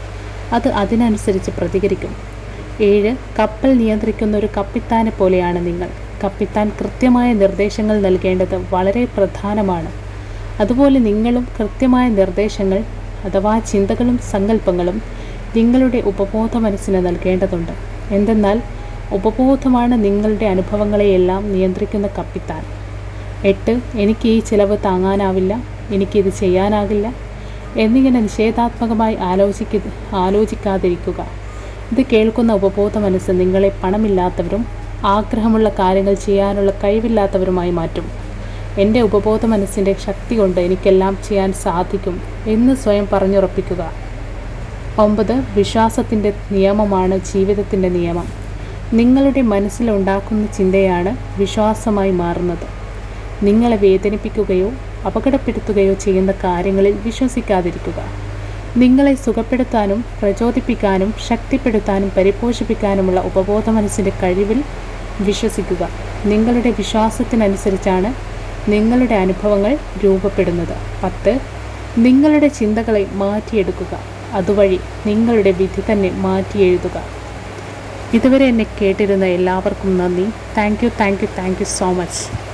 അത് അതിനനുസരിച്ച് പ്രതികരിക്കും. ഏഴ് കപ്പൽ നിയന്ത്രിക്കുന്ന ഒരു കപ്പിത്താനെ പോലെയാണ് നിങ്ങൾ. കപ്പിത്താൻ കൃത്യമായ നിർദ്ദേശങ്ങൾ നൽകേണ്ടത് വളരെ പ്രധാനമാണ്. അതുപോലെ നിങ്ങളും കൃത്യമായ നിർദ്ദേശങ്ങൾ അഥവാ ചിന്തകളും സങ്കല്പങ്ങളും നിങ്ങളുടെ ഉപബോധ മനസ്സിന് നൽകേണ്ടതുണ്ട്. എന്തെന്നാൽ ഉപബോധമാണ് നിങ്ങളുടെ അനുഭവങ്ങളെയെല്ലാം നിയന്ത്രിക്കുന്ന കപ്പിത്താൻ. എട്ട് എനിക്ക് ഈ ചിലവ് താങ്ങാനാവില്ല എനിക്കിത് ചെയ്യാനാകില്ല എന്നിങ്ങനെ നിഷേധാത്മകമായി ആലോചിക്ക ആലോചിക്കാതിരിക്കുക. ഇത് കേൾക്കുന്ന ഉപബോധ മനസ്സ് നിങ്ങളെ പണമില്ലാത്തവരും ആഗ്രഹമുള്ള കാര്യങ്ങൾ ചെയ്യാനുള്ള കഴിവില്ലാത്തവരുമായി മാറ്റും. എന്റെ ഉപബോധ മനസ്സിന്റെ ശക്തി കൊണ്ട് എനിക്കെല്ലാം ചെയ്യാൻ സാധിക്കും എന്ന് സ്വയം പറഞ്ഞുറപ്പിക്കുക. ഒമ്പത് വിശ്വാസത്തിന്റെ നിയമമാണ് ജീവിതത്തിന്റെ നിയമം. നിങ്ങളുടെ മനസ്സിലുണ്ടാക്കുന്ന ചിന്തയാണ് വിശ്വാസമായി മാറുന്നത്. നിങ്ങളെ വേദനിപ്പിക്കുകയോ അപകടപ്പെടുത്തുകയോ ചെയ്യുന്ന കാര്യങ്ങളിൽ വിശ്വസിക്കാതിരിക്കുക. നിങ്ങളെ സുഖപ്പെടുത്താനും പ്രചോദിപ്പിക്കാനും ശക്തിപ്പെടുത്താനും പരിപോഷിപ്പിക്കാനുമുള്ള ഉപബോധ മനസ്സിന്റെ കഴിവിൽ വിശ്വസിക്കുക. നിങ്ങളുടെ വിശ്വാസത്തിനനുസരിച്ചാണ് നിങ്ങളുടെ അനുഭവങ്ങൾ രൂപപ്പെടുന്നത്. പത്ത് നിങ്ങളുടെ ചിന്തകളെ മാറ്റിയെടുക്കുക. അതുവഴി നിങ്ങളുടെ വിധി തന്നെ മാറ്റി എഴുതുക. ഇതുവരെ എന്നെ കേട്ടിരുന്ന എല്ലാവർക്കും നന്ദി. Thank you thank you thank you so much.